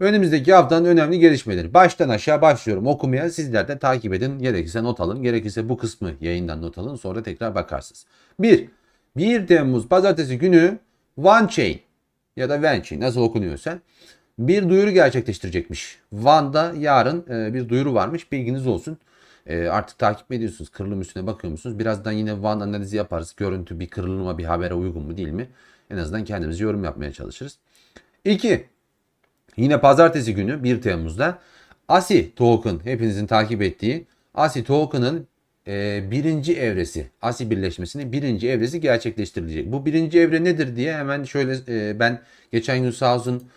Önümüzdeki haftanın önemli gelişmeleri. Baştan aşağı başlıyorum okumaya. Sizler de takip edin. Gerekirse not alın. Gerekirse bu kısmı yayından not alın. Sonra tekrar bakarsınız. 1. 1 Temmuz pazartesi günü OneChain ya da Venchain nasıl okunuyorsa bir duyuru gerçekleştirecekmiş. Van'da yarın e, bir duyuru varmış. Bilginiz olsun. E, artık takip ediyorsunuz? Kırılım üstüne bakıyor musunuz? Birazdan yine Van analizi yaparız. Görüntü bir kırılıma bir habere uygun mu değil mi? En azından kendimiz yorum yapmaya çalışırız. 2. Yine pazartesi günü 1 Temmuz'da ASI token hepinizin takip ettiği ASI token'ın e, birinci evresi ASI birleşmesinin birinci evresi gerçekleştirilecek. Bu birinci evre nedir diye hemen şöyle e, ben geçen gün sağ olsun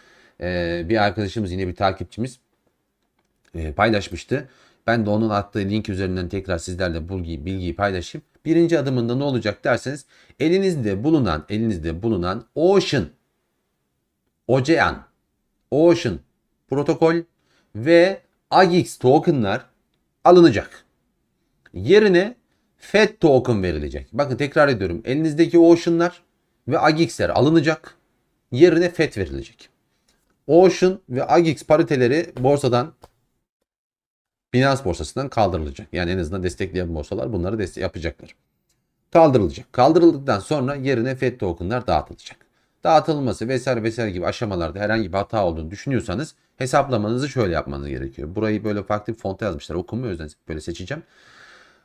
e, bir arkadaşımız yine bir takipçimiz e, paylaşmıştı. Ben de onun attığı link üzerinden tekrar sizlerle bilgiyi, bilgiyi paylaşayım. Birinci adımında ne olacak derseniz elinizde bulunan elinizde bulunan Ocean Ocean Ocean protokol ve AGX tokenlar alınacak. Yerine FED token verilecek. Bakın tekrar ediyorum. Elinizdeki Ocean'lar ve AGX'ler alınacak. Yerine FED verilecek. Ocean ve AGX pariteleri borsadan Binance borsasından kaldırılacak. Yani en azından destekleyen borsalar bunları destek yapacaklar. Kaldırılacak. Kaldırıldıktan sonra yerine FED tokenlar dağıtılacak. Dağıtılması vesaire vesaire gibi aşamalarda herhangi bir hata olduğunu düşünüyorsanız hesaplamanızı şöyle yapmanız gerekiyor. Burayı böyle farklı bir fonta yazmışlar. Okumuyor o yüzden böyle seçeceğim.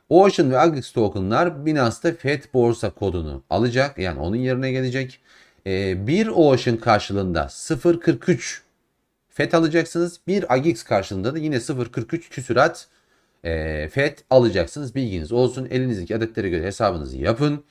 Ocean ve Agix tokenlar Binance'da FED borsa kodunu alacak. Yani onun yerine gelecek. Ee, bir Ocean karşılığında 0.43 FET alacaksınız. Bir AGX karşılığında da yine 0.43 küsurat e, FET alacaksınız. Bilginiz olsun. Elinizdeki adetlere göre hesabınızı yapın.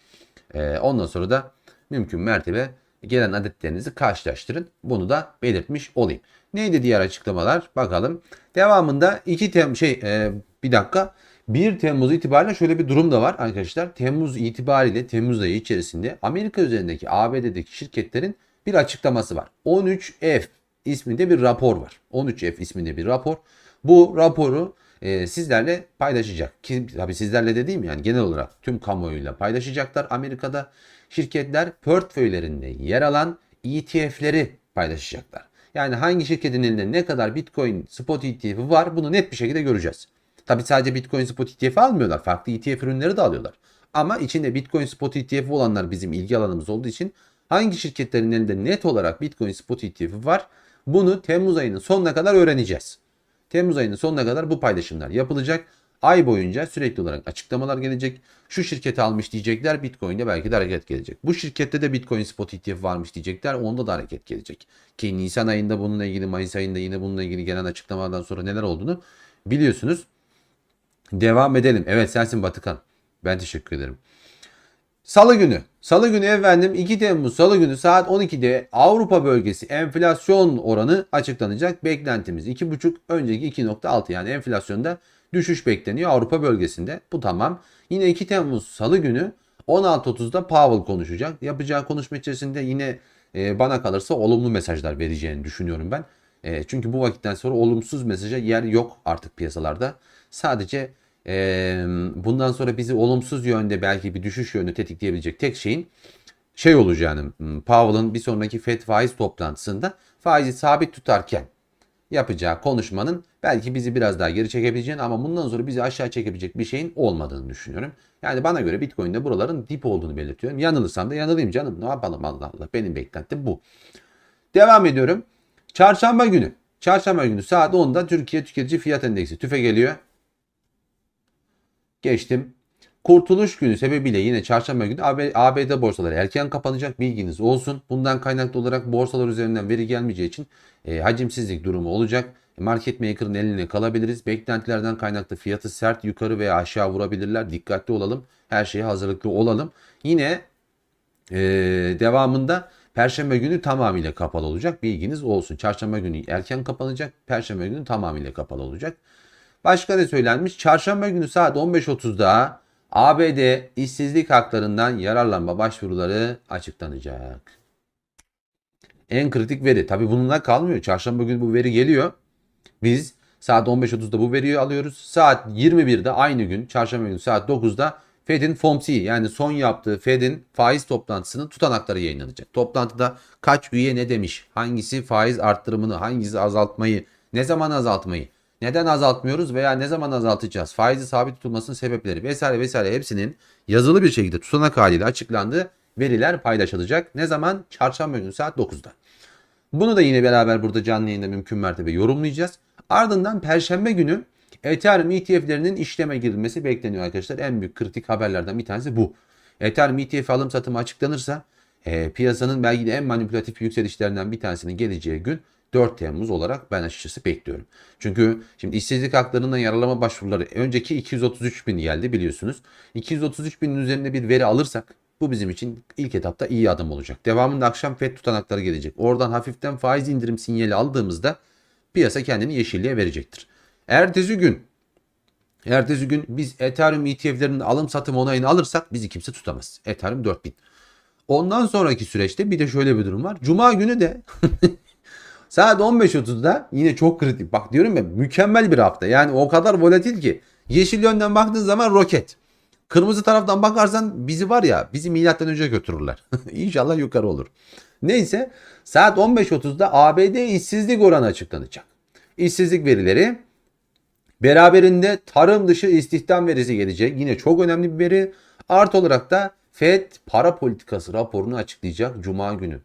E, ondan sonra da mümkün mertebe gelen adetlerinizi karşılaştırın. Bunu da belirtmiş olayım. Neydi diğer açıklamalar? Bakalım. Devamında 2 Tem şey e, bir dakika 1 Temmuz itibariyle şöyle bir durum da var arkadaşlar. Temmuz itibariyle Temmuz ayı içerisinde Amerika üzerindeki ABD'deki şirketlerin bir açıklaması var. 13F isminde bir rapor var. 13F isminde bir rapor. Bu raporu e, sizlerle paylaşacak. Ki, tabii sizlerle dediğim yani genel olarak tüm kamuoyuyla paylaşacaklar. Amerika'da şirketler portföylerinde yer alan ETF'leri paylaşacaklar. Yani hangi şirketin elinde ne kadar Bitcoin spot ETF'i var bunu net bir şekilde göreceğiz. Tabii sadece Bitcoin spot ETF'i almıyorlar. Farklı ETF ürünleri de alıyorlar. Ama içinde Bitcoin spot ETF'i olanlar bizim ilgi alanımız olduğu için hangi şirketlerin elinde net olarak Bitcoin spot ETF'i var bunu Temmuz ayının sonuna kadar öğreneceğiz. Temmuz ayının sonuna kadar bu paylaşımlar yapılacak. Ay boyunca sürekli olarak açıklamalar gelecek. Şu şirketi almış diyecekler. Bitcoin'de belki de hareket gelecek. Bu şirkette de Bitcoin spot ETF varmış diyecekler. Onda da hareket gelecek. Ki Nisan ayında bununla ilgili Mayıs ayında yine bununla ilgili gelen açıklamalardan sonra neler olduğunu biliyorsunuz. Devam edelim. Evet sensin Batıkan. Ben teşekkür ederim. Salı günü. Salı günü efendim 2 Temmuz Salı günü saat 12'de Avrupa bölgesi enflasyon oranı açıklanacak. Beklentimiz 2,5 önceki 2,6 yani enflasyonda düşüş bekleniyor Avrupa bölgesinde. Bu tamam. Yine 2 Temmuz Salı günü 16.30'da Powell konuşacak. Yapacağı konuşma içerisinde yine e, bana kalırsa olumlu mesajlar vereceğini düşünüyorum ben. E, çünkü bu vakitten sonra olumsuz mesaja yer yok artık piyasalarda. Sadece e, bundan sonra bizi olumsuz yönde belki bir düşüş yönü tetikleyebilecek tek şeyin şey olacağını Powell'ın bir sonraki FED faiz toplantısında faizi sabit tutarken yapacağı konuşmanın belki bizi biraz daha geri çekebileceğini ama bundan sonra bizi aşağı çekebilecek bir şeyin olmadığını düşünüyorum. Yani bana göre Bitcoin'de buraların dip olduğunu belirtiyorum. Yanılırsam da yanılayım canım. Ne yapalım Allah Allah. Benim beklentim bu. Devam ediyorum. Çarşamba günü. Çarşamba günü saat 10'da Türkiye Tüketici Fiyat Endeksi tüfe geliyor. Geçtim. Kurtuluş günü sebebiyle yine çarşamba günü ABD borsaları erken kapanacak bilginiz olsun. Bundan kaynaklı olarak borsalar üzerinden veri gelmeyeceği için e, hacimsizlik durumu olacak. Market maker'ın eline kalabiliriz. Beklentilerden kaynaklı fiyatı sert yukarı veya aşağı vurabilirler. Dikkatli olalım. Her şeye hazırlıklı olalım. Yine e, devamında Perşembe günü tamamıyla kapalı olacak. Bilginiz olsun. Çarşamba günü erken kapanacak. Perşembe günü tamamıyla kapalı olacak. Başka ne söylenmiş? Çarşamba günü saat 15.30'da ABD işsizlik haklarından yararlanma başvuruları açıklanacak. En kritik veri. Tabi bununla kalmıyor. Çarşamba günü bu veri geliyor. Biz saat 15.30'da bu veriyi alıyoruz. Saat 21'de aynı gün çarşamba günü saat 9'da Fed'in FOMC yani son yaptığı Fed'in faiz toplantısının tutanakları yayınlanacak. Toplantıda kaç üye ne demiş, hangisi faiz arttırımını, hangisi azaltmayı, ne zaman azaltmayı, neden azaltmıyoruz veya ne zaman azaltacağız, faizi sabit tutulmasının sebepleri vesaire vesaire hepsinin yazılı bir şekilde tutanak haliyle açıklandığı veriler paylaşılacak. Ne zaman? Çarşamba günü saat 9'da. Bunu da yine beraber burada canlı yayında mümkün mertebe yorumlayacağız. Ardından Perşembe günü Ethereum ETF'lerinin işleme girilmesi bekleniyor arkadaşlar. En büyük kritik haberlerden bir tanesi bu. Ethereum ETF alım satımı açıklanırsa e, piyasanın belki de en manipülatif yükselişlerinden bir tanesinin geleceği gün 4 Temmuz olarak ben açıkçası bekliyorum. Çünkü şimdi işsizlik haklarından yaralama başvuruları önceki 233 bin geldi biliyorsunuz. 233 binin üzerinde bir veri alırsak bu bizim için ilk etapta iyi adım olacak. Devamında akşam FED tutanakları gelecek. Oradan hafiften faiz indirim sinyali aldığımızda piyasa kendini yeşilliğe verecektir. Ertesi gün Ertesi gün biz Ethereum ETF'lerinin alım satım onayını alırsak bizi kimse tutamaz. Ethereum 4000. Ondan sonraki süreçte bir de şöyle bir durum var. Cuma günü de saat 15.30'da yine çok kritik. Bak diyorum ya mükemmel bir hafta. Yani o kadar volatil ki. Yeşil yönden baktığın zaman roket. Kırmızı taraftan bakarsan bizi var ya bizi milattan önce götürürler. İnşallah yukarı olur. Neyse saat 15.30'da ABD işsizlik oranı açıklanacak. İşsizlik verileri Beraberinde tarım dışı istihdam verisi gelecek. Yine çok önemli bir veri. Artı olarak da FED para politikası raporunu açıklayacak Cuma günü.